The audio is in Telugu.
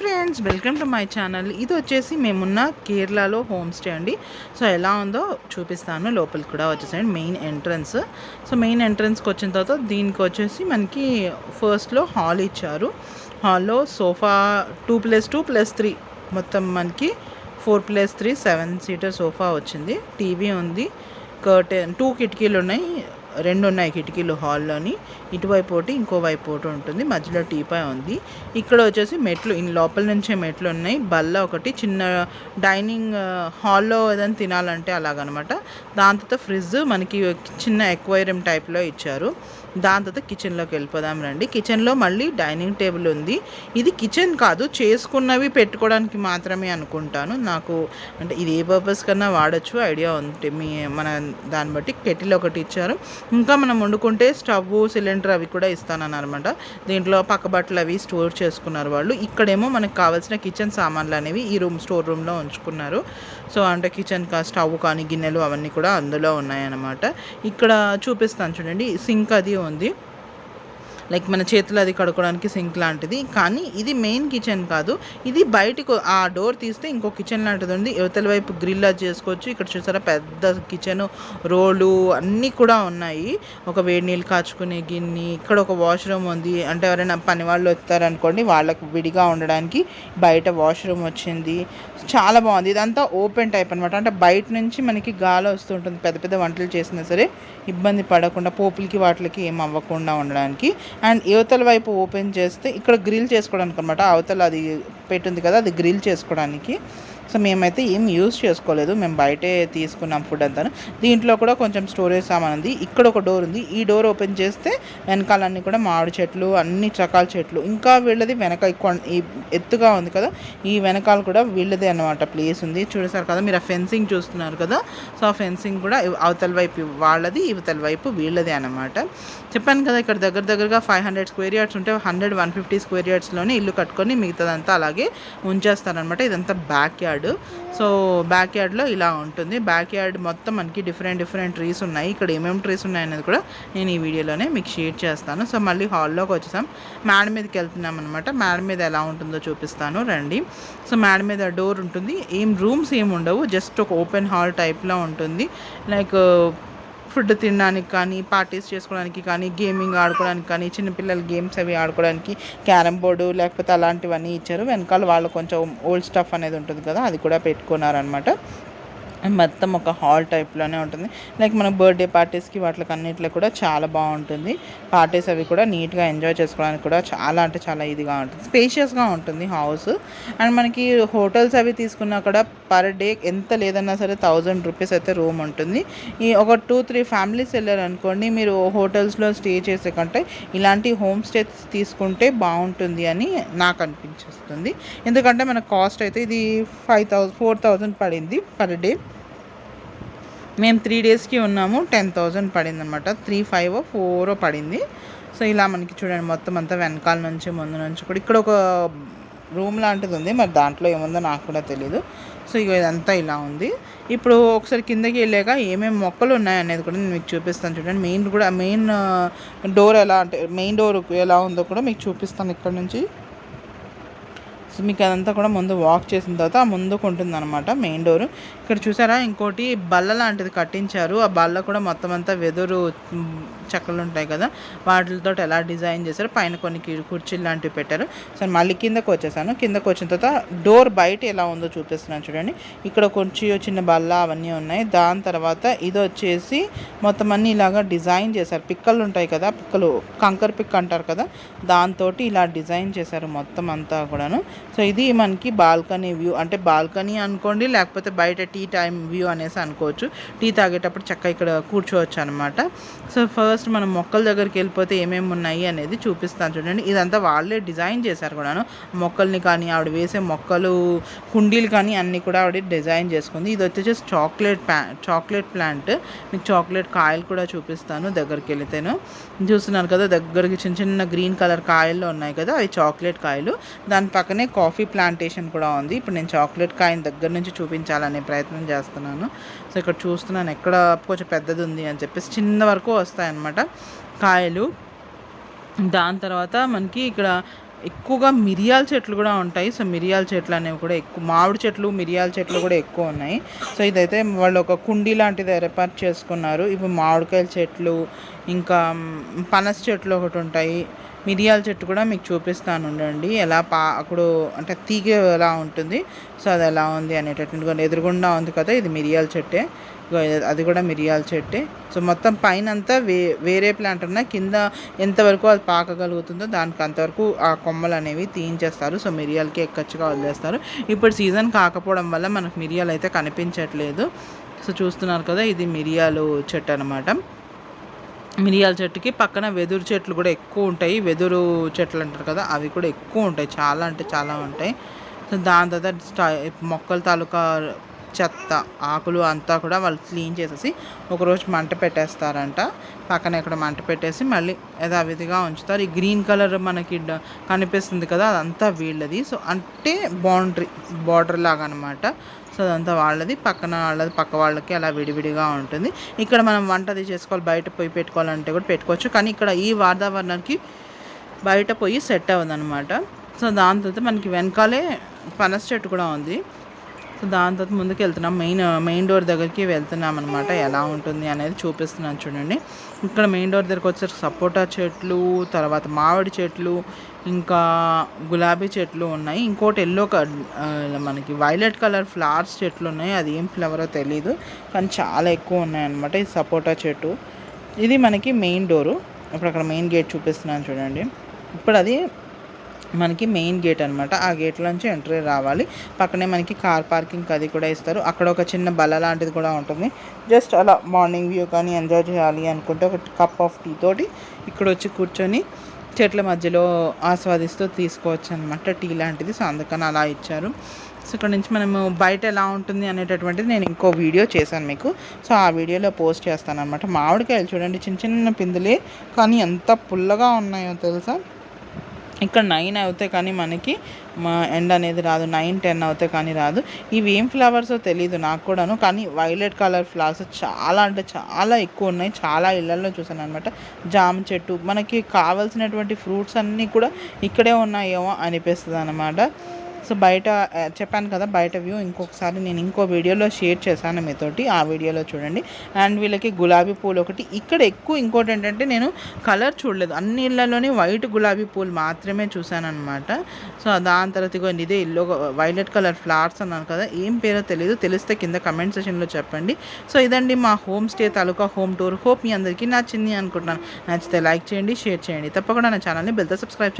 Friends welcome to my channel ఇది వచ్చేసి మేమున్న కేరళలో హోమ్ స్టే అండి. సో ఎలా ఉందో చూపిస్తాను. లోపలికి కూడా వచ్చేసండి మెయిన్ ఎంట్రన్స్ సో మెయిన్ ఎంట్రన్స్కి వచ్చిన తర్వాత దీనికి వచ్చేసి మనకి ఫస్ట్లో హాల్ ఇచ్చారు. హాల్లో sofa two plus two plus three మొత్తం మనకి four plus three seven seater sofa వచ్చింది. టీవీ ఉంది. కర్టెన్ టూ కిటికీలు ఉన్నాయి. రెండు ఉన్నాయి కిటికీలు హాల్లోని. ఇటువైపు ఒకటి ఇంకో వైపు ఒకటి ఉంటుంది. మధ్యలో టీపాయ్ ఉంది. ఇక్కడ వచ్చేసి మెట్లు ఇన్ లోపల నుంచే మెట్లు ఉన్నాయి బల్ల ఒకటి చిన్న డైనింగ్ హాల్లో ఏదైనా తినాలంటే అలాగనమాట. దాంతో ఫ్రిడ్జ్ మనకి చిన్న ఎక్వైరియం టైప్లో ఇచ్చారు. దాని తర్వాత కిచెన్లోకి వెళ్ళిపోదాం రండి. కిచెన్లో మళ్ళీ డైనింగ్ టేబుల్ ఉంది. ఇది కిచెన్ కాదు చేసుకున్నవి పెట్టుకోవడానికి మాత్రమే అనుకుంటాను. నాకు అంటే ఇది ఏ పర్పస్ కన్నా వాడచ్చు ఐడియా ఉంది. మీ మన దాన్ని బట్టి కెటిల్ ఒకటి ఇచ్చారు. ఇంకా మనం వండుకుంటే స్టవ్ సిలిండర్ అవి కూడా ఇస్తానన్నమాట దీంట్లో పక్క బట్టలు అవి స్టోర్ చేసుకున్నారు వాళ్ళు. ఇక్కడేమో మనకు కావాల్సిన కిచెన్ సామాన్లు అనేవి ఈ రూమ్ స్టోర్ రూమ్లో ఉంచుకున్నారు. సో అంటే కిచెన్ కా స్టవ్ కానీ గిన్నెలు అవన్నీ కూడా అందులో ఉన్నాయన్నమాట. ఇక్కడ చూపిస్తాను చూడండి. సింక్ అది ఉంది. లైక్ మన చేతులు అది కడుక్కోవడానికి సింక్ లాంటిది. కానీ ఇది మెయిన్ కిచెన్ కాదు. ఇది బయటకు ఆ డోర్ తీస్తే ఇంకో కిచెన్ లాంటిది ఉంది. యువతల వైపు గ్రిల్ అది చేసుకోవచ్చు. ఇక్కడ చూసారా పెద్ద కిచెన్ రోలు అన్నీ కూడా ఉన్నాయి. ఒక వేడి నీళ్ళు కాచుకునే గిన్నె ఇక్కడ ఒక వాష్రూమ్ ఉంది. అంటే ఎవరైనా పని వాళ్ళు వస్తారనుకోండి వాళ్ళకు విడిగా ఉండడానికి బయట వాష్రూమ్ వచ్చింది. చాలా బాగుంది. ఇదంతా ఓపెన్ టైప్ అనమాట అంటే బయట నుంచి మనకి గాలి వస్తుంటుంది పెద్ద పెద్ద వంటలు చేసినా సరే ఇబ్బంది పడకుండా పోపులకి వాటికి ఏం అవ్వకుండా ఉండడానికి. అండ్ యువతల వైపు ఓపెన్ చేస్తే ఇక్కడ గ్రిల్ చేసుకోవడానికి అనమాట అవతల అది పెట్టుంది కదా అది గ్రిల్ చేసుకోవడానికి. సో మేమైతే ఏం యూస్ చేసుకోలేదు. మేము బయటే తీసుకున్నాం ఫుడ్ అంతాను. దీంట్లో కూడా కొంచెం స్టోరేజ్ సామాన్ ఉంది. ఇక్కడ ఒక డోర్ ఉంది. ఈ డోర్ ఓపెన్ చేస్తే వెనకాలన్నీ కూడా మామిడి చెట్లు అన్ని రకాల చెట్లు. ఇంకా వీళ్ళది వెనక ఈ ఎత్తుగా ఉంది కదా ఈ వెనకాల కూడా వీళ్ళదే అనమాట ప్లేస్ ఉంది. చూసారు కదా మీరు ఆ ఫెన్సింగ్ చూస్తున్నారు కదా. సో ఆ ఫెన్సింగ్ కూడా అవతల వైపు వాళ్ళది ఇవతల వైపు వీళ్ళదే అనమాట చెప్పాను కదా ఇక్కడ దగ్గర దగ్గరగా ఫైవ్ హండ్రెడ్ స్క్వేర్ యార్డ్స్ ఉంటే హండ్రెడ్ వన్ ఫిఫ్టీ స్క్వేర్ యార్డ్స్లోనే ఇల్లు కట్టుకొని మిగతాదంతా అలాగే ఉంచేస్తారనమాట ఇదంతా బ్యాక్ యార్డ్ సో బ్యాక్ యార్డ్లో ఇలా ఉంటుంది. బ్యాక్ యార్డ్ మొత్తం మనకి డిఫరెంట్ డిఫరెంట్ ట్రీస్ ఉన్నాయి. ఇక్కడ ఏమేమి ట్రీస్ ఉన్నాయనేది కూడా నేను ఈ వీడియోలోనే మీకు షేర్ చేస్తాను. సో మళ్ళీ హాల్లోకి వచ్చేసాం. మేడ మీదకి వెళ్తున్నాం అనమాట మేడ మీద ఎలా ఉంటుందో చూపిస్తాను. రండి. సో మేడ మీద డోర్ ఉంటుంది. ఏం రూమ్స్ ఏమి ఉండవు. జస్ట్ ఒక ఓపెన్ హాల్ టైప్లో ఉంటుంది. లైక్ ఫుడ్ తినడానికి కానీ పార్టీస్ చేసుకోవడానికి కానీ గేమింగ్ ఆడుకోవడానికి కానీ చిన్నపిల్లల గేమ్స్ అవి ఆడుకోవడానికి క్యారమ్ బోర్డు లేకపోతే అలాంటివన్నీ ఇచ్చారు. వెనకాల వాళ్ళు కొంచెం ఓల్డ్ స్టఫ్ అనేది ఉంటుంది కదా అది కూడా పెట్టుకున్నారనమాట మొత్తం ఒక హాల్ టైప్లోనే ఉంటుంది. లైక్ మన బర్త్డే పార్టీస్కి వాటికి అన్నిట్లో కూడా చాలా బాగుంటుంది. పార్టీస్ అవి కూడా నీట్గా ఎంజాయ్ చేసుకోవడానికి కూడా చాలా అంటే చాలా ఇదిగా ఉంటుంది. స్పేషియస్గా ఉంటుంది హౌస్. అండ్ మనకి హోటల్స్ అవి తీసుకున్నా కూడా పర్ డే ఎంత లేదన్నా సరే థౌజండ్ రూపీస్ అయితే రూమ్ ఉంటుంది. ఈ ఒక టూ త్రీ ఫ్యామిలీస్ వెళ్ళారు అనుకోండి మీరు హోటల్స్లో స్టే చేసే కంటే ఇలాంటి హోమ్ స్టేస్ తీసుకుంటే బాగుంటుంది అని నాకు అనిపించేస్తుంది. ఎందుకంటే మన కాస్ట్ అయితే ఇది ఫైవ్ థౌజండ్ ఫోర్ థౌజండ్ పడింది పర్ డే. మేము త్రీ డేస్కి ఉన్నాము. టెన్ థౌజండ్ పడింది అనమాట త్రీ ఫైవ్ ఫోర్ పడింది. సో ఇలా మనకి చూడండి మొత్తం అంతా వెనకాల నుంచి ముందు నుంచి కూడా ఇక్కడ ఒక రూమ్ లాంటిది ఉంది. మరి దాంట్లో ఏముందో నాకు కూడా తెలియదు సో ఇక ఇదంతా ఇలా ఉంది. ఇప్పుడు ఒకసారి కిందకి వెళ్ళాక ఏమేమి మొక్కలు ఉన్నాయనేది కూడా నేను మీకు చూపిస్తాను చూడండి. మెయిన్ కూడా మెయిన్ డోర్ ఎలా అంటే మెయిన్ డోర్ ఎలా ఉందో కూడా మీకు చూపిస్తాను ఇక్కడ నుంచి. సో మీకు అదంతా కూడా ముందు వాక్ చేసిన తర్వాత ఆ ముందుకు ఉంటుంది అనమాట మెయిన్ డోర్ ఇక్కడ చూసారా ఇంకోటి బల్ల లాంటిది కట్టించారు. ఆ బల్ల కూడా మొత్తం అంతా వెదురు చెక్కలు ఉంటాయి కదా వాటితో ఎలా డిజైన్ చేశారు పైన కొన్ని కుర్చీలు లాంటివి పెట్టారు. సో మళ్ళీ కిందకు వచ్చేసాను. కిందకు వచ్చిన తర్వాత డోర్ బయట ఎలా ఉందో చూపిస్తున్నాను చూడండి. ఇక్కడ కొంచెం చిన్న బల్ల అవన్నీ ఉన్నాయి. దాని తర్వాత ఇది వచ్చేసి మొత్తం అన్ని ఇలాగా డిజైన్ చేశారు. పిక్కలు ఉంటాయి కదా పిక్కలు కంకర్ పిక్ అంటారు కదా దాంతో ఇలా డిజైన్ చేశారు మొత్తం అంతా కూడాను. సో ఇది మనకి బాల్కనీ వ్యూ. అంటే బాల్కనీ అనుకోండి లేకపోతే బయట టీ టైం వ్యూ అనేసి అనుకోవచ్చు. టీ తాగేటప్పుడు చక్కగా ఇక్కడ కూర్చోవచ్చు అనమాట సో ఫస్ట్ మనం మొక్కల దగ్గరికి వెళ్ళిపోతే ఏమేమి ఉన్నాయి అనేది చూపిస్తాను చూడండి. ఇదంతా వాళ్ళే డిజైన్ చేశారు కూడాను. మొక్కల్ని కానీ ఆవిడ వేసే మొక్కలు కుండీలు కానీ అన్నీ కూడా ఆవిడ డిజైన్ చేసుకుంది. ఇది వచ్చేసి చాక్లెట్ ప్లా చాక్లెట్ ప్లాంట్. మీకు చాక్లెట్ కాయలు కూడా చూపిస్తాను దగ్గరికి వెళితేను. చూస్తున్నారు కదా దగ్గరికి చిన్న చిన్న గ్రీన్ కలర్ కాయలు ఉన్నాయి కదా అవి చాక్లెట్ కాయలు. దాని పక్కనే కాఫీ ప్లాంటేషన్ కూడా ఉంది. ఇప్పుడు నేను చాక్లెట్ కాయని దగ్గర నుంచి చూపించాలనే ప్రయత్నం చేస్తున్నాను. సో ఇక్కడ చూస్తున్నాను ఎక్కడ కొంచెం పెద్దది ఉంది అని చెప్పేసి చిన్న వరకు వస్తాయన్నమాట కాయలు. దాని తర్వాత మనకి ఇక్కడ ఎక్కువగా మిరియాల చెట్లు కూడా ఉంటాయి. సో మిరియాల చెట్లు అనేవి కూడా ఎక్కువ మామిడి చెట్లు మిరియాల చెట్లు కూడా ఎక్కువ ఉన్నాయి. సో ఇదైతే వాళ్ళు ఒక కుండీ లాంటిది ఏర్పాటు చేసుకున్నారు. ఇప్పుడు మామిడికాయల చెట్లు ఇంకా పనస చెట్లు ఒకటి ఉంటాయి. మిరియాల చెట్టు కూడా మీకు చూపిస్తాను ఉండండి. ఎలా పా అప్పుడు అంటే తీగ ఎలా ఉంటుంది సో అది ఎలా ఉంది అనేటటువంటి ఎదురుగుండా ఉంది కదా ఇది మిరియాల చెట్టే. అది కూడా మిరియాల చెట్టే. సో మొత్తం పైన అంతా వే వేరే ప్లాంట్ ఉన్నా కింద ఎంతవరకు అది పాకగలుగుతుందో దానికి అంతవరకు ఆ కొమ్మలు అనేవి తీయించేస్తారు. సో మిరియాలకి ఎక్కచ్చుగా వదిలేస్తారు ఇప్పుడు సీజన్ కాకపోవడం వల్ల మనకు మిరియాలు అయితే కనిపించట్లేదు. సో చూస్తున్నారు కదా ఇది మిరియాలు చెట్టు అనమాట మిరియాల చెట్టుకి పక్కన వెదురు చెట్లు కూడా ఎక్కువ ఉంటాయి. వెదురు చెట్లు అంటారు కదా అవి కూడా ఎక్కువ ఉంటాయి. చాలా అంటే చాలా ఉంటాయి. సో దాని తర్వాత మొక్కల తాలూకా చెత్త ఆకులు అంతా కూడా వాళ్ళు క్లీన్ చేసేసి ఒకరోజు మంట పెట్టేస్తారంట. పక్కన ఇక్కడ మంట పెట్టేసి మళ్ళీ యథావిధిగా ఉంచుతారు. ఈ గ్రీన్ కలర్ మనకి డ- కనిపిస్తుంది కదా అదంతా వీళ్ళది. సో అంటే బౌండరీ బార్డర్ లాగా అనమాట సో అదంతా వాళ్ళది. పక్కన వాళ్ళది పక్క వాళ్ళకి అలా విడివిడిగా ఉంటుంది. ఇక్కడ మనం వంట అది చేసుకోవాలి బయట పోయి పెట్టుకోవాలంటే కూడా పెట్టుకోవచ్చు. కానీ ఇక్కడ ఈ వాతావరణానికి బయట పోయి సెట్ అవ్వదు అనమాట సో దాని తర్వాత మనకి వెనకాలే పనస చెట్టు కూడా ఉంది. సో దాని తర్వాత ముందుకు వెళ్తున్నాం మెయిన్ మెయిన్ డోర్ దగ్గరికి వెళ్తున్నాం అనమాట ఎలా ఉంటుంది అనేది చూపిస్తున్నాను చూడండి. ఇక్కడ మెయిన్ డోర్ దగ్గరకు వచ్చేసి సపోటా చెట్లు తర్వాత మామిడి చెట్లు ఇంకా గులాబీ చెట్లు ఉన్నాయి. ఇంకోటి ఎల్లో మనకి వైలెట్ కలర్ ఫ్లవర్స్ చెట్లు ఉన్నాయి. అది ఏం ఫ్లవరో తెలీదు కానీ చాలా ఎక్కువ ఉన్నాయన్నమాట ఇది సపోటా చెట్టు. ఇది మనకి మెయిన్ డోరు. ఇప్పుడు అక్కడ మెయిన్ గేట్ చూపిస్తున్నాను చూడండి. ఇప్పుడు అది మనకి మెయిన్ గేట్ అనమాట ఆ గేట్లోంచి నుంచి ఎంట్రీ రావాలి. పక్కనే మనకి కార్ పార్కింగ్ అది కూడా ఇస్తారు. అక్కడ ఒక చిన్న బల్ల లాంటిది కూడా ఉంటుంది. జస్ట్ అలా మార్నింగ్ వ్యూ కానీ ఎంజాయ్ చేయాలి అనుకుంటే ఒక కప్ ఆఫ్ టీ తోటి ఇక్కడ వచ్చి కూర్చొని చెట్ల మధ్యలో ఆస్వాదిస్తూ తీసుకోవచ్చు అనమాట టీ లాంటిది సో అందుకని అలా ఇచ్చారు. సో ఇక్కడ నుంచి మనము బయట ఎలా ఉంటుంది అనేటటువంటిది నేను ఇంకో వీడియో చేశాను మీకు. సో ఆ వీడియోలో పోస్ట్ చేస్తాను అనమాట మామిడికాయలు చూడండి చిన్న చిన్న పిందులే. కానీ ఎంత పుల్లగా ఉన్నాయో తెలుసా? ఇక్కడ నైన్ అవుతాయి కానీ మనకి మా ఎండ్ అనేది రాదు. నైన్ టెన్ అవుతాయి కానీ రాదు. ఇవి ఏం ఫ్లవర్స్ తెలియదు నాకు కూడాను. కానీ వైలెట్ కలర్ ఫ్లవర్స్ చాలా అంటే చాలా ఎక్కువ ఉన్నాయి. చాలా ఇళ్ళలో చూసాను అనమాట జామ చెట్టు మనకి కావాల్సినటువంటి ఫ్రూట్స్ అన్నీ కూడా ఇక్కడే ఉన్నాయేమో అనిపిస్తుంది అనమాట సో బయట చెప్పాను కదా బయట వ్యూ. ఇంకొకసారి నేను ఇంకో వీడియోలో షేర్ చేశాను మీతోటి. ఆ వీడియోలో చూడండి. అండ్ వీళ్ళకి గులాబీ పూలు ఒకటి. ఇక్కడ ఎక్కువ ఇంకోటి ఏంటంటే నేను కలర్ చూడలేదు. అన్ని ఇళ్ళలోనే వైట్ గులాబీ పూలు మాత్రమే చూశాను అనమాట సో దాని తర్వాత ఇగో ఇదే ఇల్లు. వైలెట్ కలర్ ఫ్లవర్స్ అన్నాను కదా. ఏం పేరో తెలియదు తెలిస్తే కింద కమెంట్ సెషన్లో చెప్పండి. సో ఇదండి మా హోమ్ స్టే తాలూకా హోమ్ టూర్. హోప్ మీ అందరికీ నచ్చింది అనుకుంటున్నాను. నచ్చితే లైక్ చేయండి షేర్ చేయండి. తప్పకుండా నా ఛానల్ని బెల్తో సబ్స్క్రైబ్